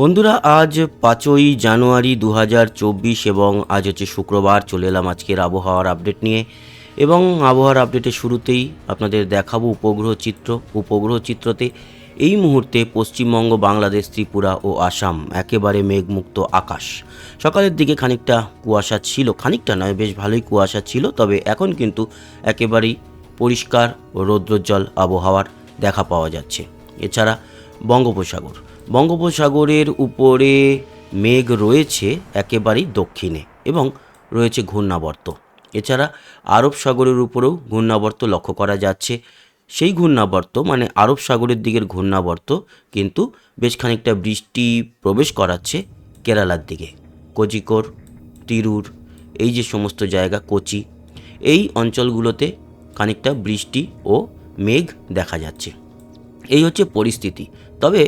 বন্ধুরা, আজ পাঁচই জানুয়ারি দু এবং আজ হচ্ছে শুক্রবার। চলে এলাম আজকের আবহাওয়ার আপডেট নিয়ে এবং আবহাওয়ার আপডেটের শুরুতেই আপনাদের দেখাবো উপগ্রহ চিত্র। উপগ্রহ চিত্রতে এই মুহূর্তে পশ্চিমবঙ্গ, বাংলাদেশ, ত্রিপুরা ও আসাম একেবারে মেঘমুক্ত আকাশ। সকালের দিকে খানিকটা কুয়াশা ছিল, খানিকটা নয়, বেশ ভালোই কুয়াশা ছিল, তবে এখন কিন্তু একেবারেই পরিষ্কার ও রৌদ্রোজ্জ্বল আবহাওয়ার দেখা পাওয়া যাচ্ছে। এছাড়া বঙ্গোপসাগর বঙ্গোপসাগরের উপরে মেঘ রয়েছে একেবারেই দক্ষিণে এবং রয়েছে ঘূর্ণাবর্ত। এছাড়া আরব সাগরের উপরেও ঘূর্ণাবর্ত লক্ষ্য করা যাচ্ছে। সেই ঘূর্ণাবর্ত মানে আরব সাগরের দিকের ঘূর্ণাবর্ত, কিন্তু বেশ খানিকটা বৃষ্টি প্রবেশ করাচ্ছে কেরালার দিকে। কোজিকোর তিরুর, এই যে সমস্ত জায়গা, কোচি, এই অঞ্চলগুলোতে খানিকটা বৃষ্টি ও মেঘ দেখা যাচ্ছে। এই হচ্ছে পরিস্থিতি। তবে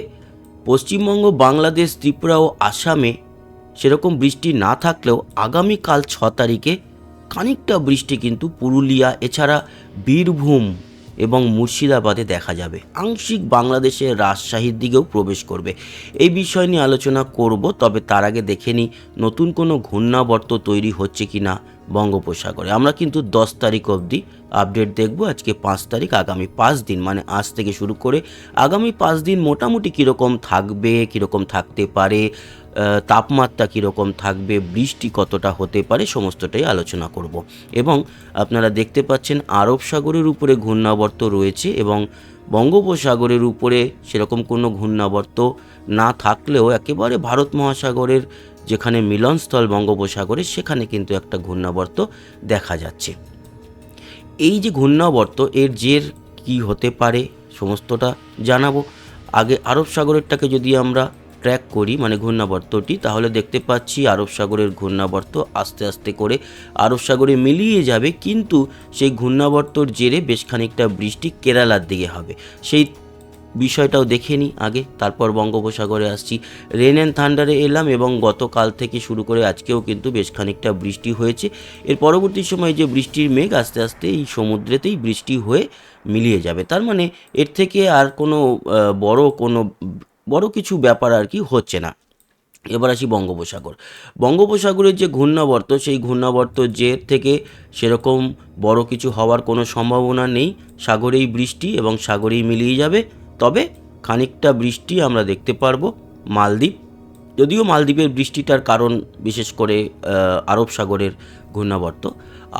পশ্চিমবঙ্গ, বাংলাদেশ, ত্রিপুরা ও আসামে সেরকম বৃষ্টি না থাকলেও আগামীকাল ছ তারিখে খানিকটা বৃষ্টি কিন্তু পুরুলিয়া, এছাড়া বীরভূম এবং মুর্শিদাবাদে দেখা যাবে। আংশিক বাংলাদেশের রাজশাহীর দিকেও প্রবেশ করবে। এই বিষয় নিয়ে আলোচনা করব, তবে তার আগে দেখে নিই নতুন কোনো ঘূর্ণাবর্ত তৈরি হচ্ছে কি না বঙ্গোপসাগরে। আমরা কিন্তু দশ তারিখ অবধি আপডেট দেখব। আজকে পাঁচ তারিখ, আগামী পাঁচ দিন মানে আজ থেকে শুরু করে আগামী পাঁচ দিন মোটামুটি কীরকম থাকবে, কীরকম থাকতে পারে তাপমাত্রা কীরকম থাকবে, বৃষ্টি কতটা হতে পারে, সমস্তটাই আলোচনা করব। এবং আপনারা দেখতে পাচ্ছেন আরব সাগরের উপরে ঘূর্ণাবর্ত রয়েছে এবং বঙ্গোপসাগরের উপরে সেরকম কোনো ঘূর্ণাবর্ত না থাকলেও একেবারে ভারত মহাসাগরের যেখানে মিলনস্থল বঙ্গোপসাগরে সেখানে কিন্তু একটা ঘূর্ণাবর্ত দেখা যাচ্ছে। এই যে ঘূর্ণাবর্ত, এর জের কি হতে পারে সমস্তটা জানাব। আগে আরব সাগরেরটাকে যদি আমরা ট্র্যাক করি মানে ঘূর্ণাবর্তটি, তাহলে দেখতে পাচ্ছি আরব সাগরের ঘূর্ণাবর্ত আস্তে আস্তে করে আরব সাগরে মিলিয়ে যাবে, কিন্তু সেই ঘূর্ণাবর্তর জেরে বেশ খানিকটা বৃষ্টি কেরালার দিকে হবে। সেই বিষয়টাও দেখে নিই আগে, তারপর বঙ্গোপসাগরে আসছি। রেন অ্যান্ড থান্ডারে এলাম এবং গতকাল থেকে শুরু করে আজকেও কিন্তু বেশ খানিকটা বৃষ্টি হয়েছে। এর পরবর্তী সময় যে বৃষ্টির মেঘ আস্তে আস্তে এই সমুদ্রেতেই বৃষ্টি হয়ে মিলিয়ে যাবে। তার মানে এর থেকে আর কোনো বড় কোনো, বড় কিছু ব্যাপার আর কি হচ্ছে না। এবার আসি বঙ্গোপসাগর। বঙ্গোপসাগরের যে ঘূর্ণাবর্ত, সেই ঘূর্ণাবর্ত যে থেকে সেরকম বড় কিছু হওয়ার কোনো সম্ভাবনা নেই। সাগরেই বৃষ্টি এবং সাগরেই মিলিয়ে যাবে। খানিকটা বৃষ্টি আমরা দেখতে পারব মালদ্বীপ। যদিও মালদ্বীপের বৃষ্টিটার কারণ বিশেষ করে আরব সাগরের ঘূর্ণাবর্ত।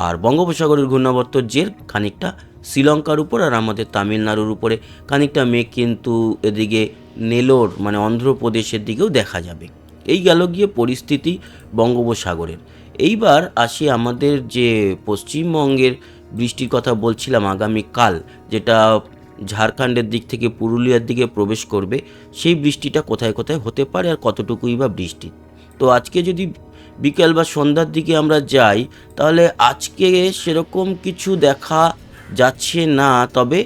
আর বঙ্গোপসাগরের ঘূর্ণাবর্ত জের খানিকটা শ্রীলঙ্কার উপর আর আমাদের তামিলনাড়ুর উপরে। খানিকটা মেঘ কিন্তু এদিকে নেলোর মানে অন্ধ্রপ্রদেশের দিকেও দেখা যাবে। এই গেল গিয়ে পরিস্থিতি বঙ্গোপসাগরের। এইবার আসি আমাদের যে পশ্চিমবঙ্গের বৃষ্টির কথা বলছিলাম আগামীকাল, যেটা ঝাড়খণ্ডের দিক থেকে পুরুলিয়ার দিকে প্রবেশ করবে, সেই বৃষ্টিটা কোথায় কোথায় হতে পারে আর কতটুকুই বা বৃষ্টি? তো আজকে যদি বিকেল বা সন্ধ্যার দিকে আমরা যাই, তাহলে আজকে সেরকম কিছু দেখা যাচ্ছে না, তবে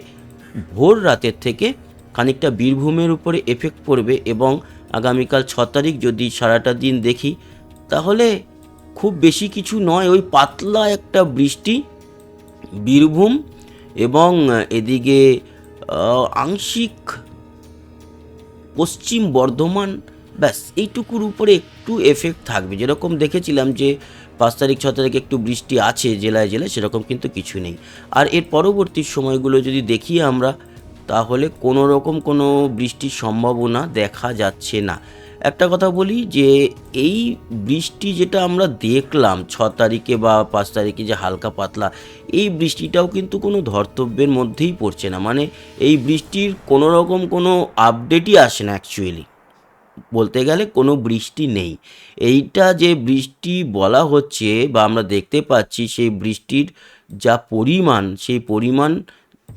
ভোর রাতের থেকে খানিকটা বীরভূমের উপরে এফেক্ট পড়বে এবং আগামীকাল ছ তারিখ যদি সারাটা দিন দেখি, তাহলে খুব বেশি কিছু নয়, ওই পাতলা একটা বৃষ্টি, বীরভূম এবং এদিকে আংশিক পশ্চিম বর্ধমান, ব্যাস, এইটুকুর উপরে একটু এফেক্ট থাকবে। যেরকম দেখেছিলাম যে পাঁচ তারিখ, ছ তারিখ একটু বৃষ্টি আছে, জেলায় জেলায়, সেরকম কিন্তু কিছু নেই। আর এর পরবর্তী সময়গুলো যদি দেখি আমরা, তাহলে কোনো রকম কোনো বৃষ্টির সম্ভাবনা দেখা যাচ্ছে না। একটা কথা বলি যে এই বৃষ্টি যেটা আমরা দেখলাম ছ তারিখে বা পাঁচ তারিখে যে হালকা পাতলা, এই বৃষ্টিটাও কিন্তু কোনো ধর্তব্যের মধ্যেই পড়ছে না। মানে এই বৃষ্টির কোনো রকম কোনো আপডেটই আসে না অ্যাকচুয়ালি বলতে গেলে কোনো বৃষ্টি নেই। এইটা যে বৃষ্টি বলা হচ্ছে বা আমরা দেখতে পাচ্ছি সেই বৃষ্টির যা পরিমাণ, সেই পরিমাণ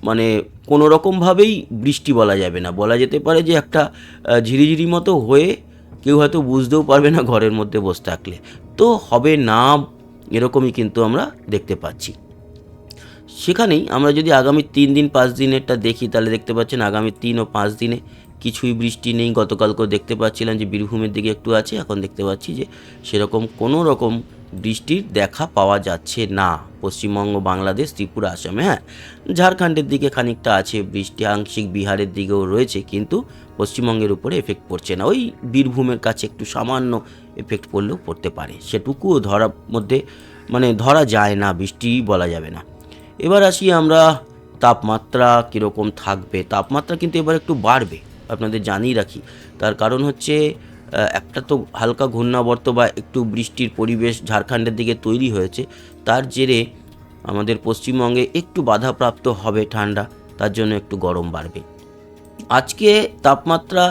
মানে কোনো রকমভাবেই বৃষ্টি বলা যাবে না। বলা যেতে পারে যে একটা ঝিরিঝিরি মতো হয়ে কেউ হয়তো বুঝতেও পারবে না ঘরের মধ্যে বসে থাকলে। তো হবে না এরকমই কিন্তু আমরা দেখতে পাচ্ছি। সেখানেই আমরা যদি আগামী তিন দিন, পাঁচ দিনেরটা দেখি, তাহলে দেখতে পাচ্ছেন আগামী তিন ও পাঁচ দিনে কিছুই বৃষ্টি নেই। গতকালকেও দেখতে পাচ্ছিলাম যে বীরভূমের দিকে একটু আছে, এখন দেখতে পাচ্ছি যে সেরকম কোনো রকম বৃষ্টির দেখা পাওয়া যাচ্ছে না। পশ্চিমবঙ্গ, বাংলাদেশ, ত্রিপুরা, আসামে হ্যাঁ ঝাড়খণ্ডের দিকে খানিকটা আছে বৃষ্টি, আংশিক বিহারের দিকেও রয়েছে, কিন্তু পশ্চিমবঙ্গের উপরে এফেক্ট পড়ছে না। ওই বীরভূমের কাছে একটু সামান্য এফেক্ট পড়লেও পড়তে পারে। সেটুকুও ধরার মধ্যে মানে ধরা যায় না, বৃষ্টি বলা যাবে না। এবার আসি আমরা, তাপমাত্রা কীরকম থাকবে? তাপমাত্রা কিন্তু এবার একটু বাড়বে, আপনাদের জানিয়ে রাখি। তার কারণ হচ্ছে একটা তো হালকা ঘূর্ণাবর্ত বা একটু বৃষ্টির পরিবেশ ঝাড়খণ্ডের দিকে তৈরি হয়েছে, তার জেরে আমাদের পশ্চিমবঙ্গে একটু বাধাপ্রাপ্ত হবে ঠান্ডা, তার জন্য একটু গরম বাড়বে। আজকে তাপমাত্রা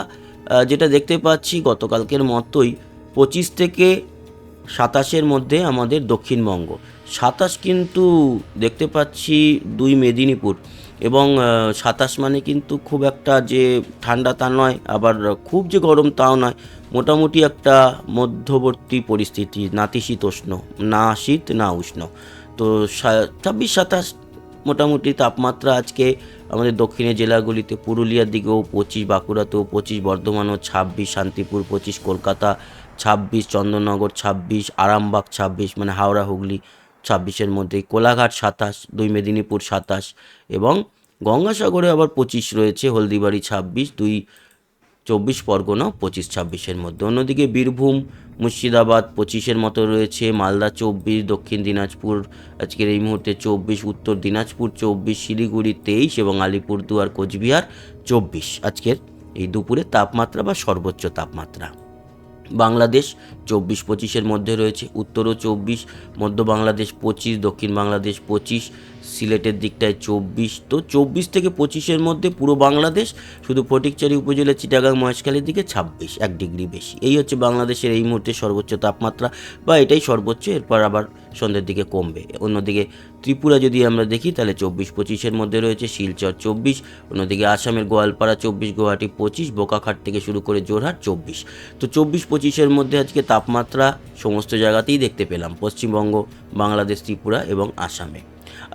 যেটা দেখতে পাচ্ছি গতকালকের মতোই পঁচিশ থেকে সাতাশের মধ্যে আমাদের দক্ষিণবঙ্গ। সাতাশ কিন্তু দেখতে পাচ্ছি দুই মেদিনীপুর এবং সাতাশ মানে কিন্তু খুব একটা যে ঠান্ডা তা নয়, আবার খুব যে গরম তাও নয়, মোটামুটি একটা মধ্যবর্তী পরিস্থিতি, নাতিশীতোষ্ণ, না শীত, না উষ্ণ। তো ছাব্বিশ সাতাশ মোটামুটি তাপমাত্রা আজকে আমাদের দক্ষিণের জেলাগুলিতে, পুরুলিয়ার দিকেও পঁচিশ, বাঁকুড়াতেও পঁচিশ, বর্ধমানও ছাব্বিশ, শান্তিপুর পঁচিশ, কলকাতা ছাব্বিশ, চন্দননগর ছাব্বিশ, আরামবাগ ছাব্বিশ মানে হাওড়া, হুগলি ছাব্বিশের মধ্যে, কোলাঘাট সাতাশ, দুই মেদিনীপুর সাতাশ এবং গঙ্গাসাগরে আবার পঁচিশ রয়েছে, হলদিবাড়ি ছাব্বিশ, দুই চব্বিশ পরগনা, পঁচিশ ছাব্বিশের মধ্যে। অন্যদিকে বীরভূম, মুর্শিদাবাদ, পঁচিশের মতো রয়েছে। মালদা চব্বিশ, দক্ষিণ দিনাজপুর, আজকের এই মুহূর্তে চব্বিশ, উত্তর দিনাজপুর চব্বিশ, শিলিগুড়ি তেইশ এবং আলিপুরদুয়ার, কোচবিহার চব্বিশ। আজকের এই দুপুরে তাপমাত্রা বা সর্বোচ্চ তাপমাত্রা। বাংলাদেশ চব্বিশ পঁচিশের মধ্যে রয়েছে। উত্তরও চব্বিশ, মধ্য বাংলাদেশ পঁচিশ, দক্ষিণ বাংলাদেশ পঁচিশ, সিলেটের দিকটায় চব্বিশ। তো চব্বিশ থেকে পঁচিশের মধ্যে পুরো বাংলাদেশ, শুধু ফটিকচারি উপজেলা, চিটাগাং, মহেশখালীর দিকে ছাব্বিশ, এক ডিগ্রি বেশি। এই হচ্ছে বাংলাদেশের এই মুহূর্তে সর্বোচ্চ তাপমাত্রা, বা এটাই সর্বোচ্চ, এরপর আবার সন্ধ্যের দিকে কমবে। অন্যদিকে ত্রিপুরা যদি আমরা দেখি, তাহলে চব্বিশ পঁচিশের মধ্যে রয়েছে শিলচর চব্বিশ, অন্যদিকে আসামের গোয়ালপাড়া চব্বিশ, গুয়াহাটি পঁচিশ, বোকাখাট থেকে শুরু করে জোরহাট চব্বিশ। তো চব্বিশ পঁচিশের মধ্যে আজকে তাপমাত্রা সমস্ত জায়গাতেই দেখতে পেলাম, পশ্চিমবঙ্গ, বাংলাদেশ, ত্রিপুরা এবং আসামে।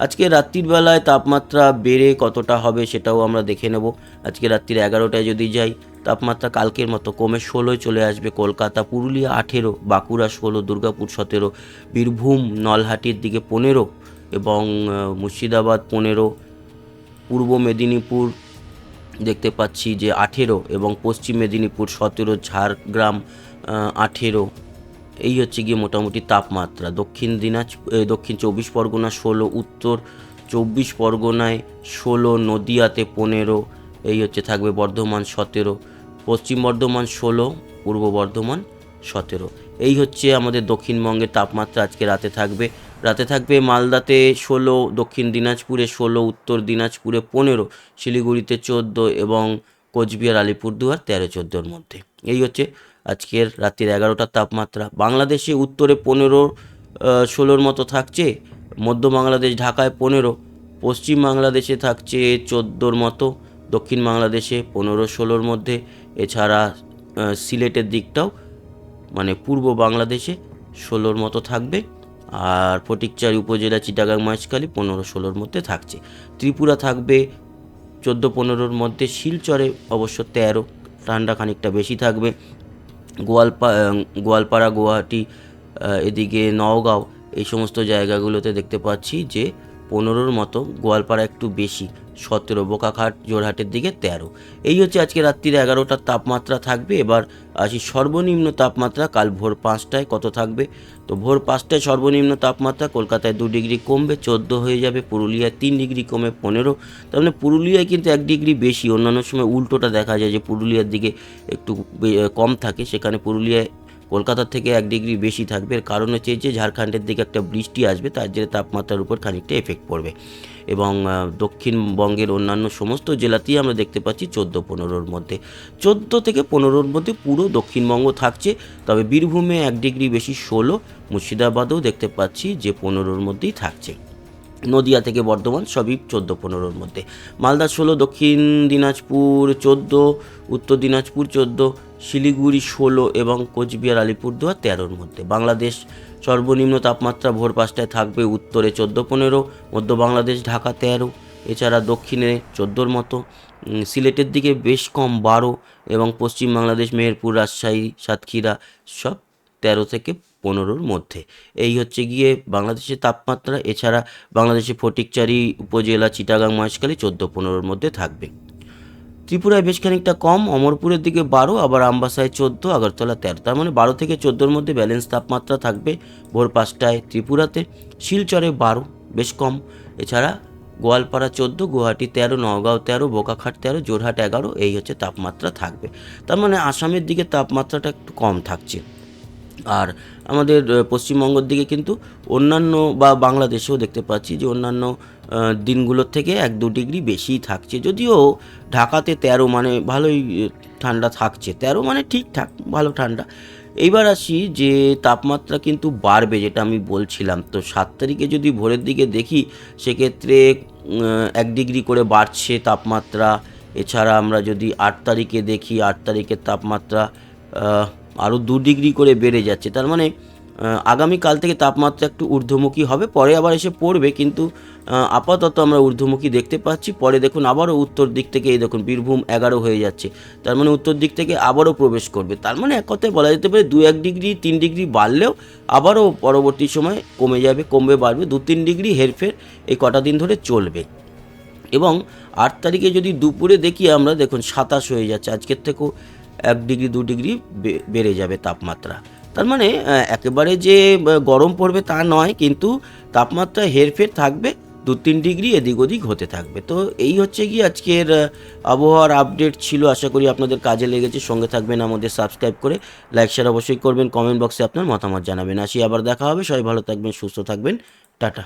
আজকে রাত্রির বেলায় তাপমাত্রা বেড়ে কতটা হবে সেটাও আমরা দেখে নেব। আজকে রাত্রির এগারোটায় যদি যাই, তাপমাত্রা কালকের মতো কমে ষোলোয় চলে আসবে। কলকাতা, পুরুলিয়া আঠেরো, বাঁকুড়া ষোলো, দুর্গাপুর সতেরো, বীরভূম, নলহাটির দিকে পনেরো এবং মুর্শিদাবাদ পনেরো, পূর্ব মেদিনীপুর দেখতে পাচ্ছি যে আঠেরো এবং পশ্চিম মেদিনীপুর সতেরো, ঝাড়গ্রাম আঠেরো। এই হচ্ছে গিয়ে মোটামুটি তাপমাত্রা। দক্ষিণ দিনাজ দক্ষিণ চব্বিশ পরগনা ষোলো, উত্তর চব্বিশ পরগনায় ষোলো, নদিয়াতে পনেরো, এই হচ্ছে থাকবে বর্ধমান সতেরো, পশ্চিম বর্ধমান ষোলো, পূর্ব বর্ধমান সতেরো। এই হচ্ছে আমাদের দক্ষিণবঙ্গের তাপমাত্রা। আজকে রাতে থাকবে রাতে থাকবে মালদাতে ষোলো, দক্ষিণ দিনাজপুরে ষোলো, উত্তর দিনাজপুরে পনেরো, শিলিগুড়িতে চোদ্দ এবং কোচবিহার, আলিপুরদুয়ার তেরো, চোদ্দোর মধ্যে। এই হচ্ছে আজকের রাত্রির এগারোটার তাপমাত্রা। বাংলাদেশে উত্তরে পনেরো ষোলোর মতো থাকছে। মধ্য বাংলাদেশ ঢাকায় পনেরো, পশ্চিম বাংলাদেশে থাকছে চোদ্দোর মতো, দক্ষিণ বাংলাদেশে পনেরো, ষোলোর মধ্যে। এছাড়া সিলেটের দিকটাও মানে পূর্ব বাংলাদেশে ষোলোর মতো থাকবে। আর ফটিকচারি উপজেলা চিটাগাং মহেশখালী পনেরো, ষোলোর মধ্যে থাকছে। ত্রিপুরা থাকবে চোদ্দ, পনেরোর মধ্যে। শিলচরে অবশ্য তেরো, ঠান্ডা খানিকটা বেশি থাকবে। গোয়ালপা গোয়ালপাড়া গুয়াহাটি এদিকে নওগাঁও এই সমস্ত জায়গাগুলোতে দেখতে পাচ্ছি যে পনেরোর মতো, গোয়ালপাড়া একটু বেশি, সতেরো, বোকাখাট, জোরহাটের দিকে তেরো। এই হচ্ছে আজকে রাত্রির এগারোটার তাপমাত্রা থাকবে, এবার আসি সর্বনিম্ন তাপমাত্রা, কাল ভোর পাঁচটায় কত থাকবে? তো ভোর পাঁচটায় সর্বনিম্ন তাপমাত্রা, কলকাতায় দু ডিগ্রি কমবে, চোদ্দ হয়ে যাবে, পুরুলিয়ায় তিন ডিগ্রি কমে পনেরো। তার মানে পুরুলিয়ায় কিন্তু এক ডিগ্রি বেশি, অন্যান্য সময় উল্টোটা দেখা যায় যে পুরুলিয়ার দিকে একটু কম থাকে, সেখানে পুরুলিয়ায় কলকাতার থেকে এক ডিগ্রি বেশি থাকবে। এর কারণ হচ্ছে যে ঝাড়খণ্ডের দিকে একটা বৃষ্টি আসবে, তার জন্য তাপমাত্রার উপর খানিকটা এফেক্ট পড়বে। এবং দক্ষিণবঙ্গের অন্যান্য সমস্ত জেলাতেই আমরা দেখতে পাচ্ছি চোদ্দ পনেরোর মধ্যে। চোদ্দ থেকে পনেরোর মধ্যে পুরো দক্ষিণবঙ্গ থাকছে, তবে বীরভূমে এক ডিগ্রি বেশি ষোলো, মুর্শিদাবাদেও দেখতে পাচ্ছি যে পনেরোর মধ্যেই থাকছে। নদিয়া থেকে বর্ধমান, সবই চোদ্দ পনেরোর মধ্যে। মালদা ষোলো, দক্ষিণ দিনাজপুর চোদ্দ, উত্তর দিনাজপুর চোদ্দ, শিলিগুড়ি ষোলো এবং কোচবিহার, আলিপুরদুয়ার তেরোর মধ্যে। বাংলাদেশ সর্বনিম্ন তাপমাত্রা ভোর পাঁচটায় থাকবে উত্তরে চোদ্দ পনেরো মধ্য বাংলাদেশ ঢাকা তেরো, এছাড়া দক্ষিণে চোদ্দোর মতো। সিলেটের দিকে বেশ কম বারো এবং পশ্চিম বাংলাদেশ, মেহেরপুর, রাজশাহী, সাতক্ষীরা সব তেরো থেকে পনেরোর মধ্যে। এই হচ্ছে গিয়ে বাংলাদেশের তাপমাত্রা, এছাড়া বাংলাদেশে ফটিকচারি উপজেলা চিটাগাং মহেশখালী চোদ্দ পনেরোর মধ্যে থাকবে। ত্রিপুরায় বেশ খানিকটা কম, অমরপুরের দিকে বারো, আবার আমবাসায় চোদ্দ, আগরতলা তেরো। তার মানে বারো থেকে চোদ্দোর মধ্যে ব্যালেন্স তাপমাত্রা থাকবে ভোর পাঁচটায় ত্রিপুরাতে। শিলচরে বারো, বেশ কম। এছাড়া গোয়ালপাড়া চোদ্দ, গুয়াহাটি তেরো, নওগাঁও তেরো, বোকাখাট তেরো জোরহাট এগারো, এই হচ্ছে তাপমাত্রা থাকবে। তার মানে আসামের দিকে তাপমাত্রাটা একটু কম থাকছে। আর আমাদের পশ্চিমবঙ্গের দিকে কিন্তু অন্যান্য বা বাংলাদেশেও দেখতে পাচ্ছি যে অন্যান্য দিনগুলোর থেকে এক দু ডিগ্রি বেশিই থাকছে। যদিও ঢাকাতে তেরো মানে ভালোই ঠান্ডা থাকছে। তেরো মানে ঠিকঠাক ভালো ঠান্ডা। এইবার আসি যে তাপমাত্রা কিন্তু বাড়বে যেটা আমি বলছিলাম। তো সাত তারিখে যদি ভোরের দিকে দেখি, সেক্ষেত্রে এক ডিগ্রি করে বাড়ছে তাপমাত্রা। এছাড়া আমরা যদি আট তারিখে দেখি, আট তারিখের তাপমাত্রা আরও দু ডিগ্রি করে বেড়ে যাচ্ছে। তার মানে আগামীকাল থেকে তাপমাত্রা একটু ঊর্ধ্বমুখী হবে, পরে আবার এসে পড়বে, কিন্তু আপাতত আমরা ঊর্ধ্বমুখী দেখতে পাচ্ছি। পরে দেখুন আবারও উত্তর দিক থেকে এই দেখুন বীরভূম এগারো হয়ে যাচ্ছে। তার মানে উত্তর দিক থেকে আবারও প্রবেশ করবে। তার মানে এক কথায় বলা যেতে পারে দু এক ডিগ্রি, তিন ডিগ্রি বাড়লেও আবারও পরবর্তী সময় কমে যাবে, কমবে, বাড়বে। দু তিন ডিগ্রি হেরফের এই কটা দিন ধরে চলবে। এবং আট তারিখে যদি দুপুরে দেখি আমরা, দেখুন সাতাশ হয়ে যাচ্ছে। আজকের থেকেও এক ডিগ্রি, দু ডিগ্রি বেড়ে যাবে তাপমাত্রা। তার মানে একেবারে যে গরম পড়বে তা নয়, কিন্তু তাপমাত্রা হেরফের থাকবে, দু তিন ডিগ্রি এদিক ওদিক হতে থাকবে। তো এই হচ্ছে কি আজকের আবহাওয়ার আপডেট ছিল, আশা করি আপনাদের কাজে লেগেছে, সঙ্গে থাকবেন আমাদের সাবস্ক্রাইব করে। লাইক, শেয়ার অবশ্যই করবেন, কমেন্ট বক্সে আপনার মতামত জানাবেন। আসি, আবার দেখা হবে, সবাই ভালো থাকবেন, সুস্থ থাকবেন, টাটা।